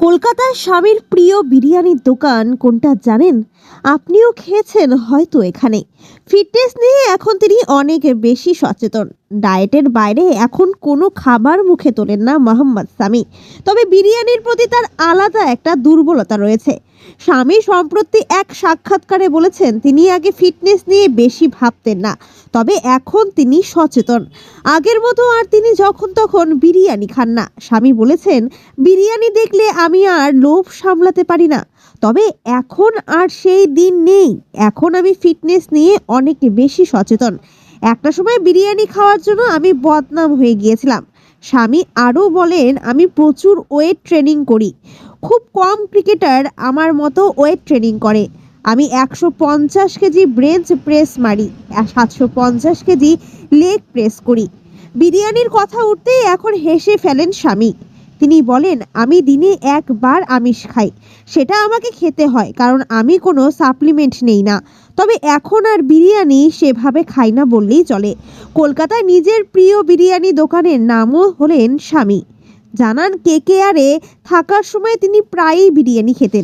কলকাতায় স্বামীর প্রিয় বিরিয়ানির দোকান কোনটা জানেন? আপনিও খেয়েছেন হয়তো এখানে। ফিটনেস নিয়ে এখন তিনি অনেক বেশি সচেতন। ডায়েটের বাইরে এখন কোনো খাবার মুখে তোলেন না মোহাম্মদ সামি। তবে বিরিয়ানির প্রতি তার আলাদা একটা দুর্বলতা রয়েছে। স্বামী সম্প্রতি এক সাক্ষাৎকারে বলেছেন, তিনি আগে ফিটনেস নিয়ে বেশি ভাবতেন না, তবে এখন তিনি সচেতন। আগের মতো আর তিনি যখন তখন বিরিয়ানি খান না। স্বামী বলেছেন, বিরিয়ানি দেখলে আমি আর লোভ সামলাতে পারি না। তবে এখন আর সেই দিন নেই। এখন আমি ফিটনেস নিয়ে অনেক বেশি সচেতন। একটা সময় বিরিয়ানি খাওয়ার জন্য আমি বদনাম হয়ে গিয়েছিলাম। স্বামী আরও বলেন, আমি প্রচুর ওয়েট ট্রেনিং করি। খুব কম ক্রিকেটার আমার মতো ওয়েট ট্রেনিং করে। আমি একশো পঞ্চাশ কেজি ব্রেঞ্চ প্রেস মারি, সাতশো পঞ্চাশ কেজি লেগ প্রেস করি। বিরিয়ানির কথা উঠতেই এখন হেসে ফেলেন স্বামী। তিনি বলেন, আমি দিনে একবার আমিষ খাই। সেটা আমাকে খেতে হয়, কারণ আমি কোনো সাপ্লিমেন্ট নেই না। তবে এখন আর বিরিয়ানি সেভাবে খাই না বললেই চলে। কলকাতায় নিজের প্রিয় বিরিয়ানি দোকানের নামও হলেন স্বামী। জানান কে কে আরে থাকার সময় তিনি প্রায়ই বিরিয়ানি খেতেন।